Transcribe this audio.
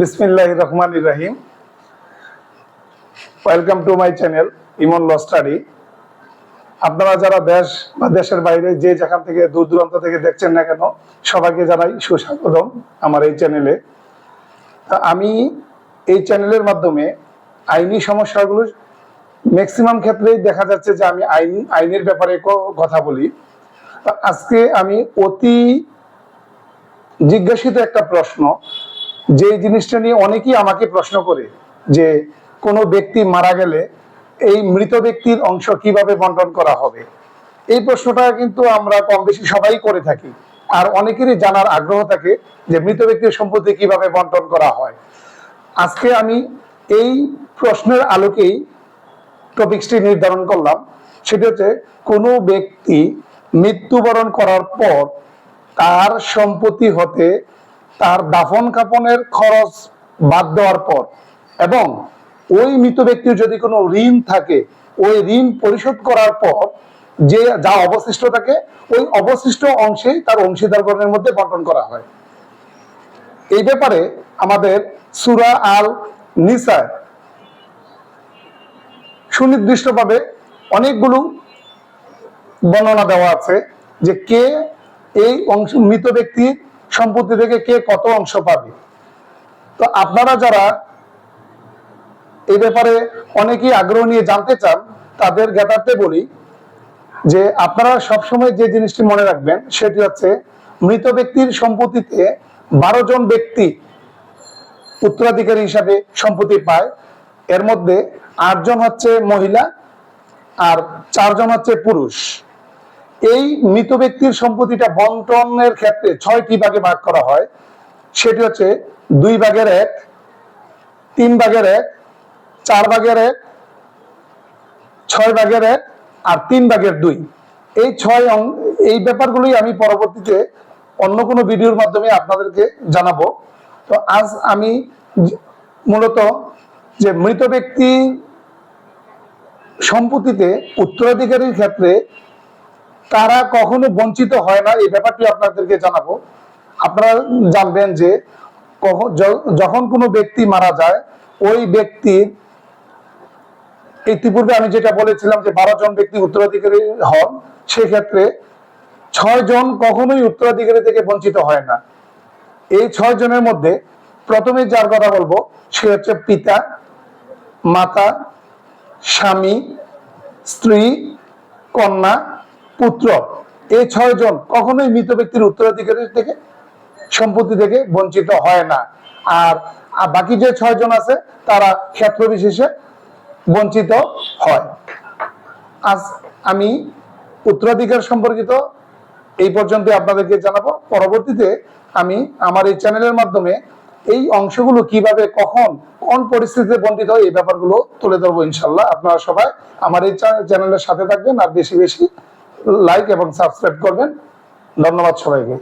বিসমিল্লাহ রহমান রাহিম। Welcome to my channel Emon law study আপনারা যারা দেশ বা দেশের বাইরে যে যেখান থেকে দূর দূরান্ত থেকে দেখছেন না কেন, সবাইকে জানাই সুস্বাগতম আমার এই চ্যানেলে আমি এই চ্যানেলের মাধ্যমে আইনি সমস্যাগুলো ম্যাক্সিমাম ক্ষেত্রেই দেখা যাচ্ছে যে আমি আইন, আইনের ব্যাপারে কথা বলি। আজকে আমি অতি জিজ্ঞাসিত একটা প্রশ্ন যে জিনিসটা নিয়ে অনেকেই আমাকে প্রশ্ন করে যে কোনো ব্যক্তি মারা গেলে এই মৃত ব্যক্তির অংশ কীভাবে বন্টন করা হবে? এই প্রশ্নটা কিন্তু আমরা কম বেশি সবাই করে থাকি। আর অনেকেরই জানার আগ্রহ থাকে যে মৃত ব্যক্তির সম্পত্তি কীভাবে বন্টন করা হয়। আজকে আমি এই প্রশ্নের আলোকেই টপিকসটি নির্ধারণ করলাম। সেটা হচ্ছে, কোনো ব্যক্তি মৃত্যুবরণ করার পর তার সম্পত্তি হতে তার দাফন কাপনের খরচ বাদ দেওয়ার পর। এবং ওই মৃত ব্যক্তির যদি কোনো ঋণ থাকে, ওই ঋণ পরিশোধ করার পর যে যা অবশিষ্ট থাকে, ওই অবশিষ্ট অংশে তার অংশীদারগণের মধ্যে বন্টন করা হয়। এই ব্যাপারে আমাদের সুরা আল নিসায় সুনির্দিষ্টভাবে অনেকগুলো বর্ণনা দেওয়া আছে যে কে এই অংশ মৃত ব্যক্তির সম্পত্তি থেকে কে কত অংশ পাবে? তো আপনারা যারা এই ব্যাপারে অনেকেই আগ্রহ নিয়ে জানতে চান, তাদের জ্ঞাতার্থে বলি যে আপনারা সবসময় যে জিনিসটি মনে রাখবেন, সেটি হচ্ছে মৃত ব্যক্তির সম্পত্তিতে বারো জন ব্যক্তি উত্তরাধিকারী হিসাবে সম্পত্তি পায়। এর মধ্যে আটজন হচ্ছে মহিলা আর চারজন হচ্ছে পুরুষ। এই মৃত ব্যক্তির সম্পত্তিটা বন্টনের ক্ষেত্রে ছয়টি ভাগে ভাগ করা হয়। সেটি হচ্ছে দুই ভাগের এক, তিন ভাগের এক, চার ভাগের এক, ছয় ভাগের এক আর তিন ভাগের দুই। এই ছয় অং- এই ব্যাপারগুলোই আমি পরবর্তীতে অন্য কোনো ভিডিওর মাধ্যমে আপনাদেরকে জানাব। তো আজ আমি মূলত যে মৃত ব্যক্তি সম্পত্তিতে উত্তরাধিকারীর ক্ষেত্রে তারা কখনো বঞ্চিত হয় না, এই ব্যাপারটি আপনাদেরকে জানাব। আপনারা জানবেন যে যখন কোনো ব্যক্তি মারা যায়, ওই ব্যক্তির ইতিপূর্বে আমি যেটা বলেছিলাম যে বারো জন ব্যক্তি উত্তরাধিকারী হন, সেক্ষেত্রে ছয় জন কখনোই উত্তরাধিকারী থেকে বঞ্চিত হয় না। এই ছয় জনের মধ্যে প্রথমে যার কথা বলব, সে হচ্ছে পিতা, মাতা, স্বামী, স্ত্রী, কন্যা পুত্র। এই ছয় জন কখনোই মৃত ব্যক্তির উত্তরাধিকারী থেকে সম্পত্তি থেকে বঞ্চিত হয় না। আর বাকি যে ছয় জন আছে, তারা ক্ষেত্র বিশেষে বঞ্চিত হয়। আজ আমি উত্তরাধিকার সম্পর্কিত এই পর্যন্ত আপনাদেরকে জানাব। পরবর্তীতে আমি আমার এই চ্যানেলের মাধ্যমে এই অংশগুলো কীভাবে, কখন, কোন পরিস্থিতিতে বন্টিত হয় এই ব্যাপারগুলো তুলে ধরবো ইনশাল্লাহ। আপনারা সবাই আমার এই চ্যা- চ্যানেলের সাথে থাকবেন আর বেশি বেশি লাইক এবং সাবস্ক্রাইব করবেন। ধন্যবাদ সবাইকে।